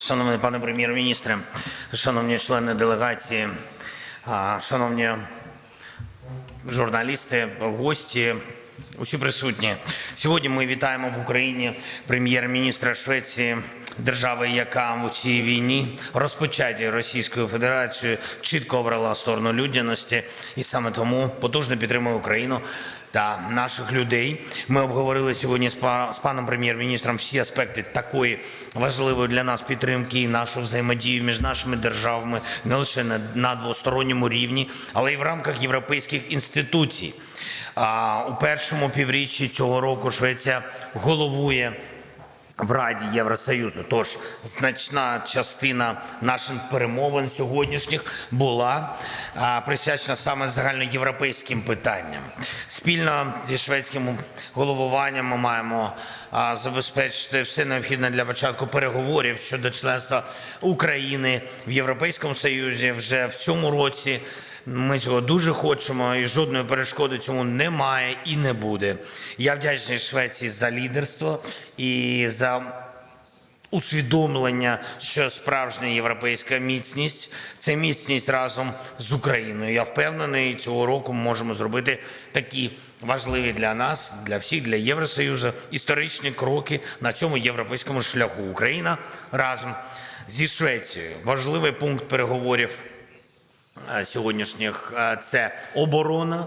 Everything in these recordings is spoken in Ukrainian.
Шановний пане прем'єр-міністре, шановні члени делегації, шановні журналісти, гості, усі присутні. Сьогодні ми вітаємо в Україні прем'єр-міністра Швеції, держави, яка у цій війні, розпочатій Російською Федерацією, чітко обрала сторону людяності і саме тому потужно підтримує Україну та наших людей. Ми обговорили сьогодні з па- паном прем'єр-міністром всі аспекти такої важливої для нас підтримки і нашу взаємодію між нашими державами не лише на, на двосторонньому рівні, але й в рамках європейських інституцій. А, у першому півріччі цього року Швеція головує в Раді Євросоюзу. Тож значна частина наших перемовин сьогоднішніх була присвячена саме загальноєвропейським питанням. Спільно зі шведським головуванням ми маємо забезпечити все необхідне для початку переговорів щодо членства України в Європейському Союзі вже в цьому році. Ми цього дуже хочемо, і жодної перешкоди цьому немає і не буде. Я вдячний Швеції за лідерство і за усвідомлення, що справжня європейська міцність це міцність разом з Україною. Я впевнений, цього року ми можемо зробити такі важливі для нас, для всіх, для Євросоюзу, історичні кроки на цьому європейському шляху. Україна разом зі Швецією. Важливий пункт переговорів сьогоднішніх е, це оборона,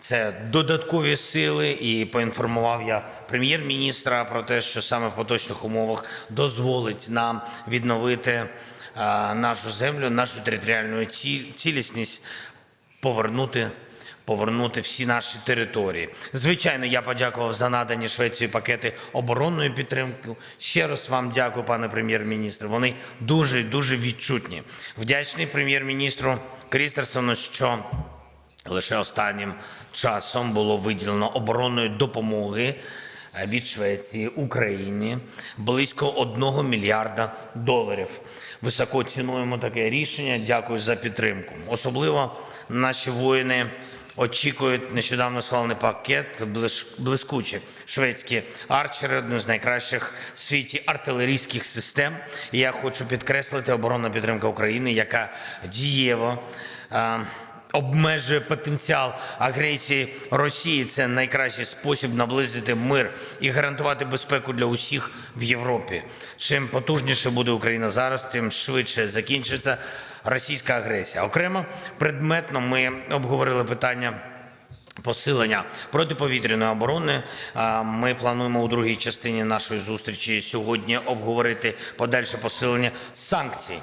це додаткові сили. І поінформував я прем'єр-міністра про те, що саме в поточних умовах дозволить нам відновити е, нашу землю, нашу територіальну цілісність, повернути. Повернути всі наші території. Звичайно, я подякував за надані Швецією пакети оборонної підтримки. Ще раз вам дякую, пане прем'єр-міністр. Вони дуже дуже відчутні. Вдячний прем'єр-міністру Крістерсону, що лише останнім часом було виділено оборонної допомоги е, від Швеції Україні близько 1 мільярда доларів. Високо цінуємо таке рішення. Дякую за підтримку. Особливо наші воїни очікують нещодавно схвалений пакет блискучі шведські арчери, одну з найкращих в світі артилерійських систем. І я хочу підкреслити оборонна підтримка України, яка дієво. Обмежує потенціал агресії Росії. Це найкращий спосіб наблизити мир і гарантувати безпеку для усіх в Європі. Чим потужніше буде Україна зараз, тим швидше закінчиться російська агресія. Окремо предметно ми обговорили питання. Посилення протиповітряної оборони. Ми плануємо у другій частині нашої зустрічі сьогодні обговорити подальше посилення санкцій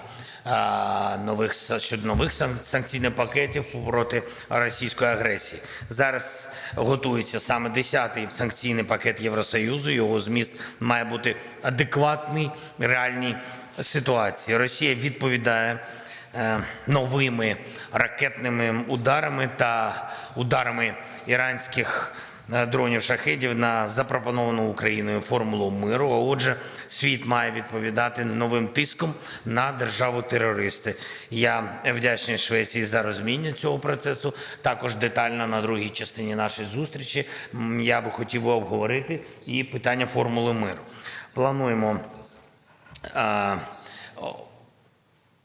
нових щодо нових сан- санкційних пакетів проти російської агресії. Зараз готується саме 10-й санкційний пакет Євросоюзу. Його зміст має бути адекватний реальній ситуації. Росія відповідає е, новими ракетними ударами та ударами іранських е, дронів шахедів на запропоновану Україною формулу миру. А отже, світ має відповідати новим тиском на державу терористи. Я вдячний Швеції за розуміння цього процесу. Також детально на другій частині нашої зустрічі я би хотів обговорити і питання формули миру. Плануємо.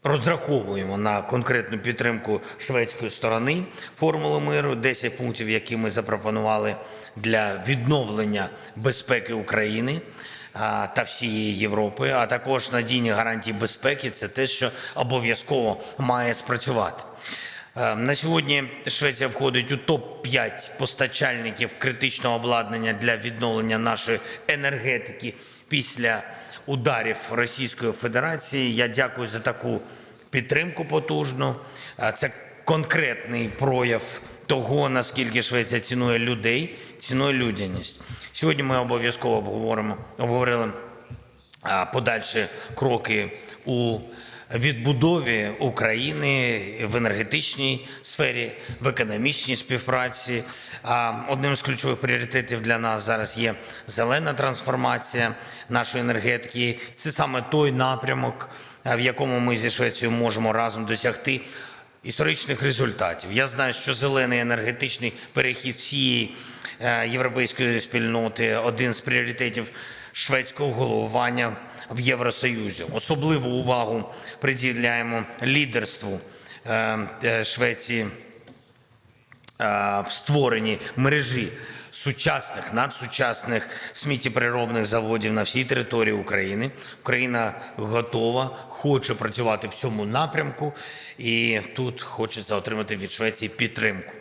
Розраховуємо на конкретну підтримку шведської сторони формули миру, 10 пунктів, які ми запропонували для відновлення безпеки України та всієї Європи, а також надійні гарантії безпеки це те, що обов'язково має спрацювати. На сьогодні Швеція входить у топ-5 постачальників критичного обладнання для відновлення нашої енергетики після ударів Російської Федерації. Я дякую за таку підтримку потужну. Це конкретний прояв того, наскільки Швеція цінує людей, цінує людяність. Сьогодні ми обов'язково обговоримо обговорили подальші кроки у відбудові України в енергетичній сфері, в економічній співпраці. А, Одним з ключових пріоритетів для нас зараз є зелена трансформація нашої енергетики. Це саме той напрямок, в якому ми зі Швецією можемо разом досягти історичних результатів. Я знаю, що зелений енергетичний перехід всієї е, європейської спільноти один з пріоритетів шведського головування в Євросоюзі. Особливу увагу приділяємо лідерству е, е, Швеції е, в створенні мережі сучасних, надсучасних сміттєпереробних заводів на всій території України. Україна готова, хоче працювати в цьому напрямку, і тут хочеться отримати від Швеції підтримку.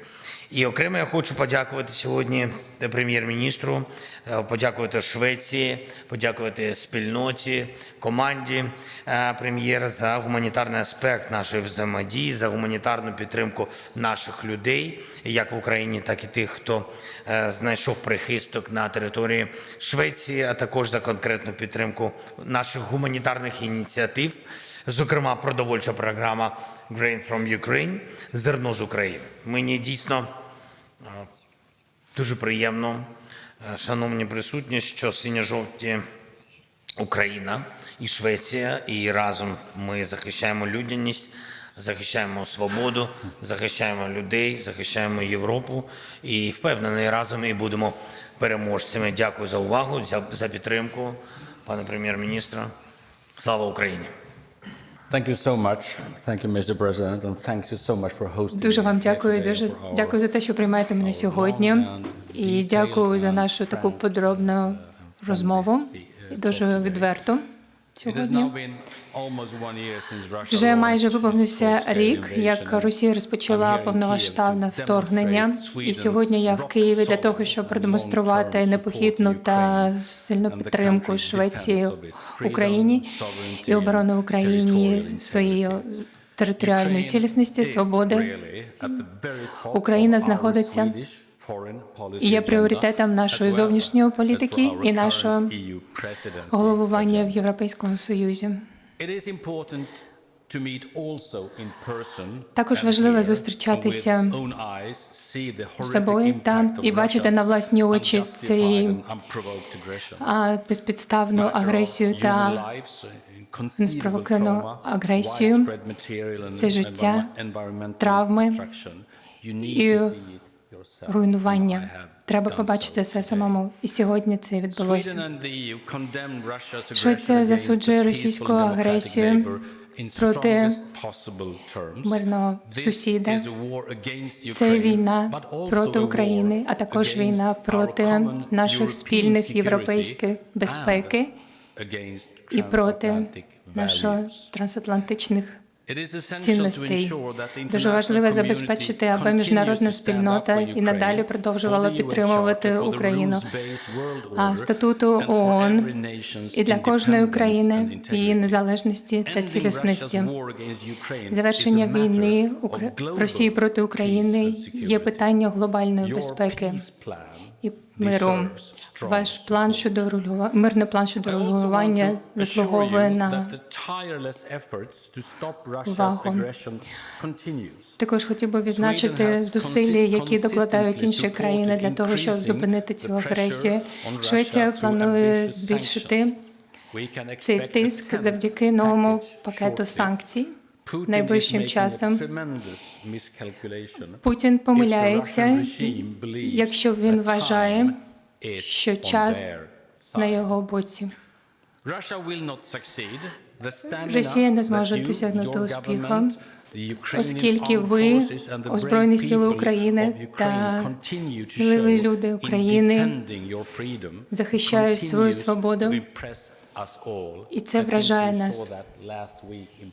І окремо я хочу подякувати сьогодні прем'єр-міністру, е, подякувати Швеції, подякувати спільноті, команді е, прем'єра за гуманітарний аспект нашої взаємодії, за гуманітарну підтримку наших людей, як в Україні, так і тих, хто е, знайшов прихисток на території Швеції, а також за конкретну підтримку наших гуманітарних ініціатив, зокрема продовольча програма Grain from Ukraine, зерно з України. Мені дійсно Дуже приємно, е, шановні присутні, що синьо-жовті Україна і Швеція, і разом ми захищаємо людяність, захищаємо свободу, захищаємо людей, захищаємо Європу і впевнений, разом і будемо переможцями. Дякую за увагу, за, за підтримку, пане прем'єр-міністра. Слава Україні! Дуже вам дякую. Дуже дякую за те, що приймаєте мене сьогодні. І дякую за нашу таку подробну розмову. І Дуже відверто сьогодні. Вже майже виповнився рік, як Росія розпочала to вторгнення. І сьогодні я в Києві для того, щоб продемонструвати support та сильну підтримку Швеції Україні і оборону and Україні integrity. територіальної цілісності, свободи. Україна знаходиться є пріоритетом нашої зовнішньої політики і нашого головування в. Європейському Союзі. Також важливо зустрічатися з собою of і бачити на власні очі цей а, безпідставну агресію та неспровоковану trauma, агресію, це життя, травми і руйнування. Треба побачити це самому. І сьогодні це відбулося. Швеція засуджує російську агресію проти мирного сусіда. Це війна проти України, а також війна проти наших спільних європейських безпеки і проти наших values. трансатлантичних Цінностей. Дуже важливо забезпечити, аби міжнародна спільнота і надалі продовжувала підтримувати Україну, а статуту ООН і для кожної independence and країни її незалежності та цілісності. Завершення війни Росії проти України є питання глобальної безпеки і миру. Ваш план щодо регулювання, мирний план щодо регулювання заслуговує на увагу. Також хотів би відзначити зусилля, які докладають інші країни для того, щоб зупинити цю агресію. Швеція планує збільшити цей тиск завдяки новому пакету санкцій. Найближчим часом Путін помиляється, якщо він вважає, що час на його боці. Росія не зможе досягнути успіху, оскільки ви, Озброєні сили України та сміливі люди України захищають свою свободу. І це вражає нас.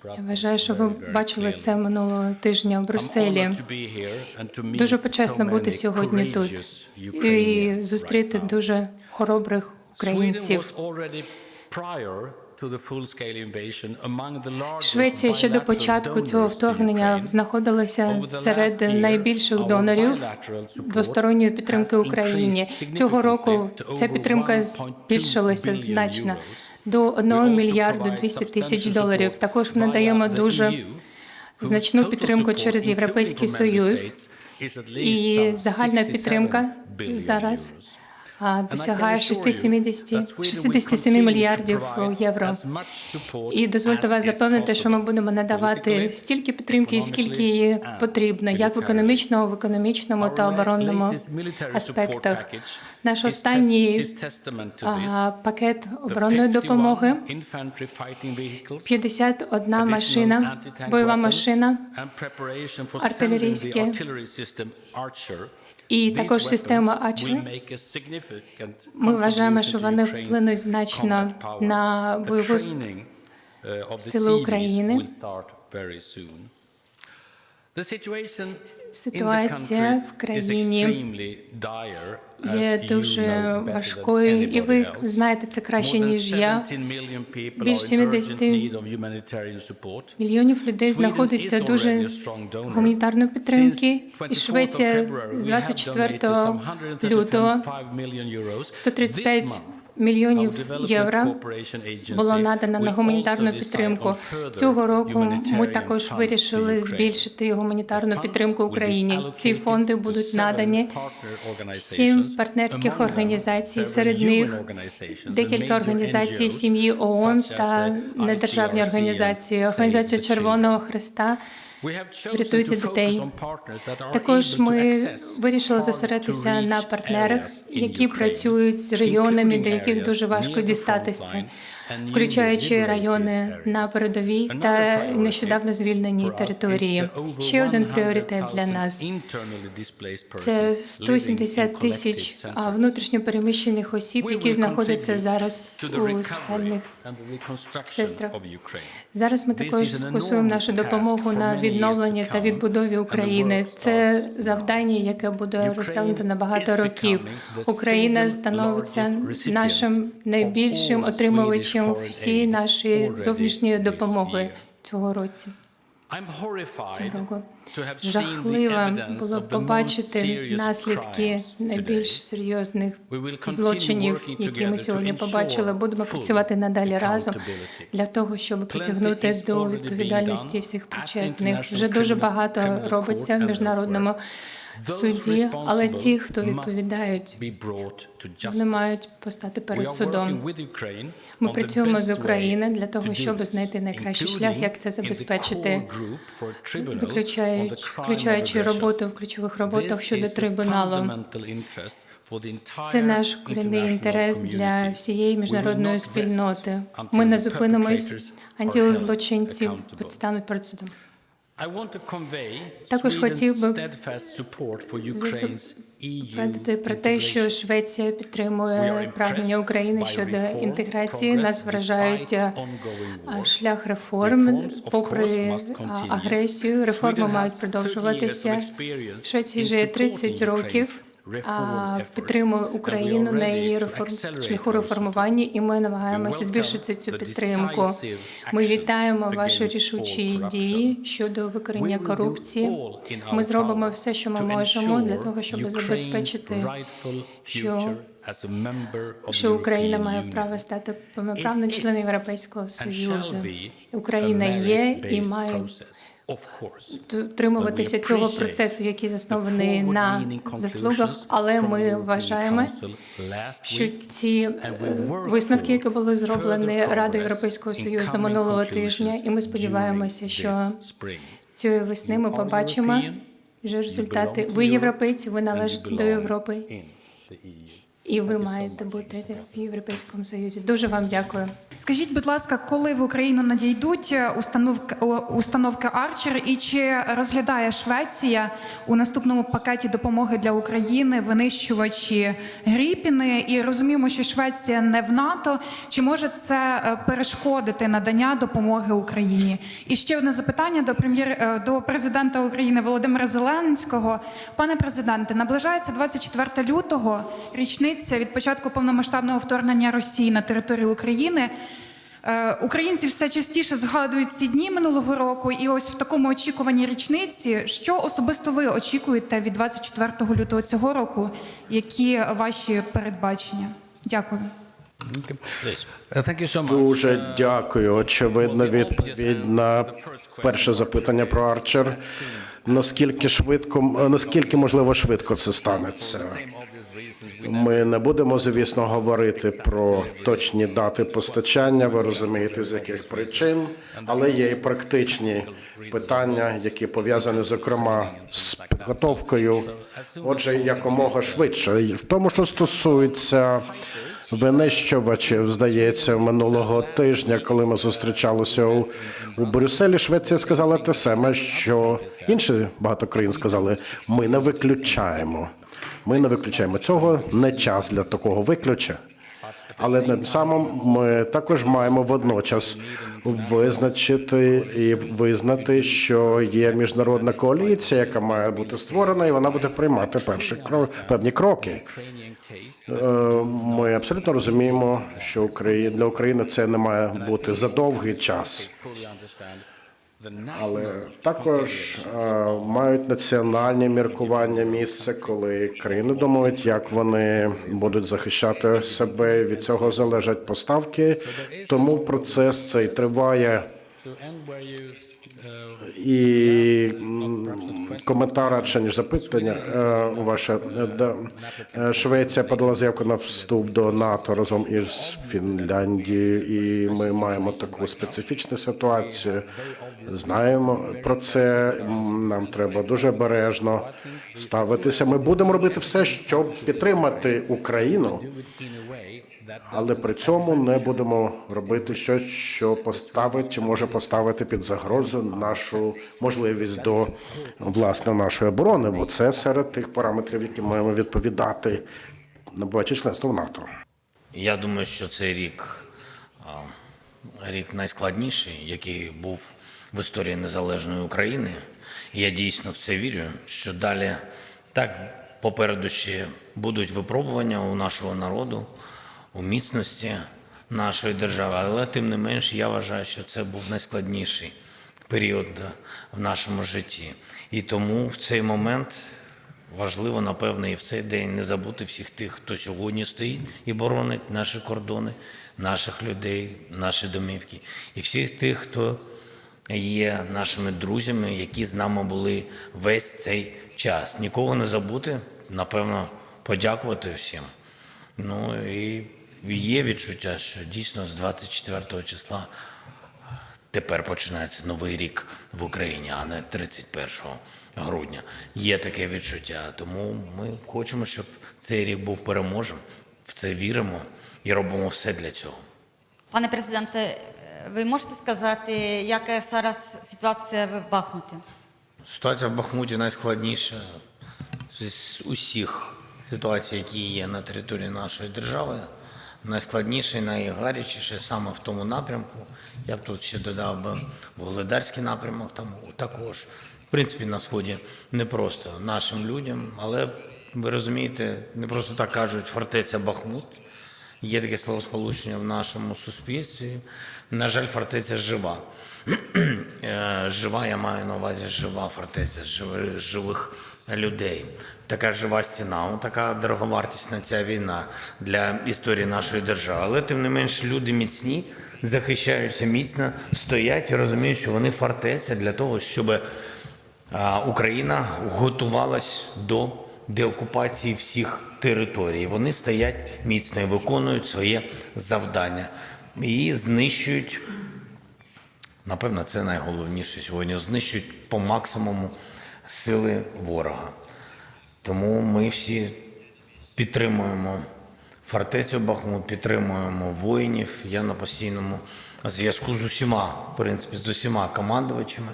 Я вважаю, що ви бачили це минулого тижня в Брюсселі. Дуже почесно бути сьогодні тут і зустріти дуже хоробрих українців. Швеція ще до початку цього вторгнення знаходилася серед найбільших донорів двосторонньої підтримки Україні. Цього року ця підтримка 1.2 збільшилася значно. До We 1 also мільярду provide 200 тисяч доларів. Також via надаємо дуже значну підтримку через Європейський Союз. І загальна 67 підтримка зараз досягає 670 67 мільярдів євро. І дозвольте вас запевнити, що ми будемо надавати стільки підтримки, скільки її потрібно, як в економічному, в економічному та оборонному аспектах. Наш останній пакет оборонної допомоги 51 машина, бойова машина, артилерійські і також система Арчер. Ми вважаємо, що вони вплинуть значно на бойову сили України. Ситуація в країні є дуже важкою, і ви знаєте це краще ніж я. Більш 70 мільйонів людей знаходиться дуже гуманітарної підтримки. І Швеція з 24 лютого. 135 мільйонів євро було надано на гуманітарну підтримку. Цього року ми також вирішили збільшити гуманітарну підтримку Україні. Ці фонди будуть надані всім партнерських організацій. Серед них декілька організацій сім'ї ООН та недержавні організації, організація Червоного Христа. Врятуйте дітей. Також ми вирішили зосередитися на партнерах, які працюють з регіонами, до яких дуже важко дістатися, включаючи райони на передовій та нещодавно звільнені території. Ще один пріоритет для нас це 170 тисяч внутрішньо переміщених осіб, які знаходяться зараз у соціальних сестрах. Зараз ми також сфокусуємо нашу допомогу на відновленні та відбудові України. Це завдання, яке буде розтягнуто на багато років. Україна становиться нашим найбільшим отримувачем всієї нашої зовнішньої допомоги цього році. Жахливо було побачити наслідки найбільш серйозних злочинів, які ми сьогодні побачили. Будемо працювати надалі разом для того, щоб притягнути до відповідальності всіх причетних. Вже дуже багато робиться в міжнародному суді, але ті, хто відповідають, вони мають постати перед судом. Ми працюємо з України для того, щоб знайти найкращий шлях, як це забезпечити, заключаючи, включаючи роботу в ключових роботах щодо трибуналу. Це наш корінний інтерес для всієї міжнародної спільноти. Ми не зупинимось, антіл злочинці предстануть перед судом. Також хотів би Радити про те, що Швеція підтримує прагнення України щодо інтеграції. Нас вражають шлях реформ, попри агресію. Реформи мають продовжуватися. В Швеції вже є 30 років. Підтримує Україну на її реформ шляху реформування, і ми намагаємося збільшити цю підтримку. Ми вітаємо ваші рішучі дії щодо викорення корупції. Ми зробимо все, що ми можемо, для того, щоб забезпечити, що що Україна має право стати повноправним членом Європейського союзу. Україна є і має дотримуватися цього процесу, який заснований на заслугах. Але ми вважаємо, що ці е, висновки, які були зроблені Радою Європейського союзу минулого тижня, і ми сподіваємося, що цієї весни ми побачимо вже результати. Ви європейці, ви належите до Європи, і ви маєте бути в Європейському Союзі. Дуже вам дякую. Скажіть, будь ласка, коли в Україну надійдуть установки, о, установки Арчер, і чи розглядає Швеція у наступному пакеті допомоги для України винищувачі Гріпіни? І розуміємо, що Швеція не в НАТО. Чи може це е, перешкодити надання допомоги Україні? І ще одне запитання до прем'єр е, до президента України Володимира Зеленського. Пане президенте, наближається 24 лютого, річниця від початку повномасштабного вторгнення Росії на територію України. Е, Українці все частіше згадують ці дні минулого року, і ось в такому очікуванні річниці, що особисто ви очікуєте від 24 лютого цього року? Які ваші передбачення? Дякую. Дуже дякую. Очевидно, відповідь на перше запитання про Арчер. Наскільки швидко, наскільки можливо швидко це станеться? Ми не будемо, звісно, говорити про точні дати постачання. Ви розумієте, з яких причин, але є і практичні питання, які пов'язані зокрема з підготовкою. Отже, якомога швидше. В тому, що стосується винищувачів, здається, минулого тижня, коли ми зустрічалися у, у Брюсселі, Швеція сказала те саме, що інші багато країн сказали: ми не виключаємо. Ми не виключаємо цього. Не час для такого виключення. Але тим самим ми також маємо водночас визначити і визнати, що є міжнародна коаліція, яка має бути створена, і вона буде приймати перші кро- певні кроки. Е, Ми абсолютно розуміємо, що для України це не має бути за довгий час. Але також е, мають національні міркування місце, коли країни думають, як вони будуть захищати себе. Від цього залежать поставки. Тому процес цей триває. І коментар, радше ніж запитання е, ваше. Е. Е, Швеція подала заявку на вступ до НАТО разом із Фінляндією, і ми маємо таку специфічну ситуацію. Знаємо про це. Нам треба дуже бережно ставитися. Ми будемо робити все, щоб підтримати Україну, але при цьому не будемо робити щось, що поставить чи може поставити під загрозу нашу можливість до власне нашої оборони, бо це серед тих параметрів, які маємо відповідати, набуваючи членство в НАТО. Я думаю, що цей рік рік найскладніший, який був в історії незалежної України. І я дійсно в це вірю, що далі так попереду ще будуть випробування у нашого народу, у міцності нашої держави. Але тим не менш, я вважаю, що це був найскладніший період в нашому житті. І тому в цей момент Важливо, напевно, і в цей день не забути всіх тих, хто сьогодні стоїть і боронить наші кордони, наших людей, наші домівки, і всіх тих, хто є нашими друзями, які з нами були весь цей час. Нікого не забути, напевно, подякувати всім. Ну і є відчуття, що дійсно з 24 числа тепер починається новий рік в Україні, а не 31 грудня. Є таке відчуття. Тому ми хочемо, щоб цей рік був переможем. В це віримо і робимо все для цього. Пане президенте, ви можете сказати, яка зараз ситуація в Бахмуті? Ситуація в Бахмуті найскладніша з усіх ситуацій, які є на території нашої держави. Найскладніше найгарячіше саме в тому напрямку. Я б тут ще додав би Вугледарський напрямок, там також. В принципі, на сході не просто нашим людям, але ви розумієте, не просто так кажуть фортеця Бахмут. Є таке словосполучення в нашому суспільстві. На жаль, фортеця жива. Е, Жива, я маю на увазі жива фортеця, живи- живих людей. Така жива стіна, така дороговартісна ця війна для історії нашої держави. Але тим не менш люди міцні, захищаються міцно, стоять і розуміють, що вони фортеця для того, щоб Україна готувалась до деокупації всіх територій. Вони стоять міцно і виконують своє завдання і знищують. Напевно, це найголовніше сьогодні. Знищують по максимуму сили ворога. Тому ми всі підтримуємо фортецю Бахмут, підтримуємо воїнів. Я на постійному зв'язку з усіма, в принципі, з усіма командувачами,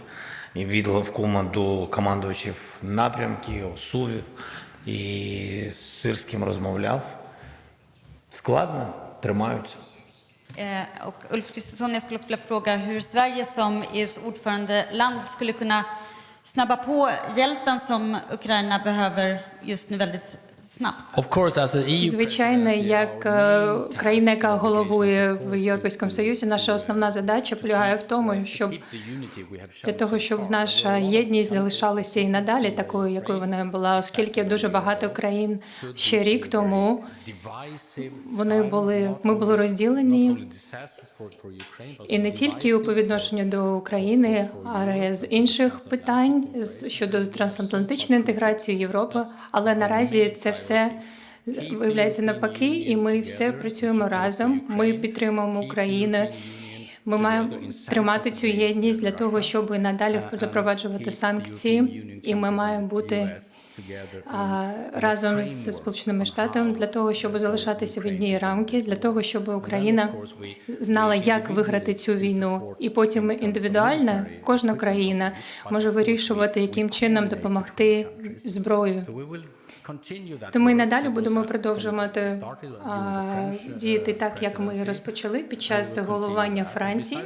і від главкома до командувачів напрямків, сувів. І з Сирським розмовляв. Складно, тримаються. Och Ulf Kristersson, jag skulle vilja fråga hur Sverige som EUs ordförandeland snabba på hjälpen som Ukraina behöver just nu väldigt. Of course, as an EU Звичайно, як е, країна, яка головує в Європейському Союзі, наша основна задача полягає в тому, щоб для того, щоб наша єдність залишалася і надалі такою, якою вона була, оскільки дуже багато країн ще рік тому вони були, ми були розділені і не тільки по відношенню до України, але з інших питань з- щодо трансатлантичної інтеграції Європи. Але наразі це все виявляється навпаки, і ми все працюємо разом. Ми підтримуємо Україну. Ми маємо тримати цю єдність для того, щоб надалі запроваджувати санкції, і ми маємо бути разом з Сполученими Штатами для того, щоб залишатися в одній рамки, для того, щоб Україна знала, як виграти цю війну, і потім індивідуально кожна країна може вирішувати, яким чином допомогти зброєю. Тому і надалі будемо продовжувати а, діяти так, як ми розпочали під час головування Франції.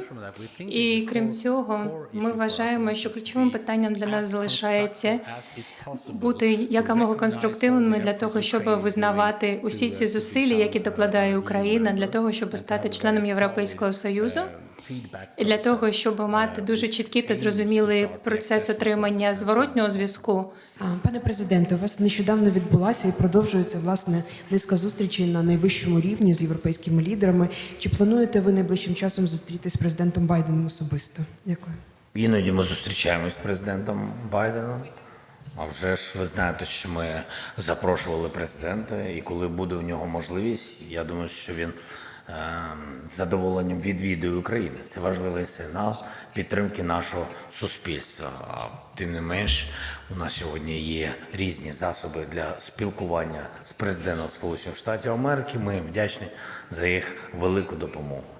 І крім цього, ми вважаємо, що ключовим питанням для нас залишається бути якомога конструктивними для того, щоб визнавати усі ці зусилля, які докладає Україна для того, щоб стати членом Європейського союзу. І для того, щоб мати дуже чіткий та зрозумілий процес отримання зворотнього зв'язку, Пане президенте, у вас нещодавно відбулася і продовжується власне низка зустрічей на найвищому рівні з європейськими лідерами. Чи плануєте ви найближчим часом зустрітись з президентом Байденом особисто? Дякую. Іноді ми зустрічаємось з президентом Байденом. А вже ж ви знаєте, що ми запрошували президента, і коли буде у нього можливість, я думаю, що він з задоволенням відвідує Україну. Це важливий сигнал підтримки нашого суспільства. А тим не менш, у нас сьогодні є різні засоби для спілкування з президентом Сполучених Штатів Америки. Ми вдячні за їх велику допомогу.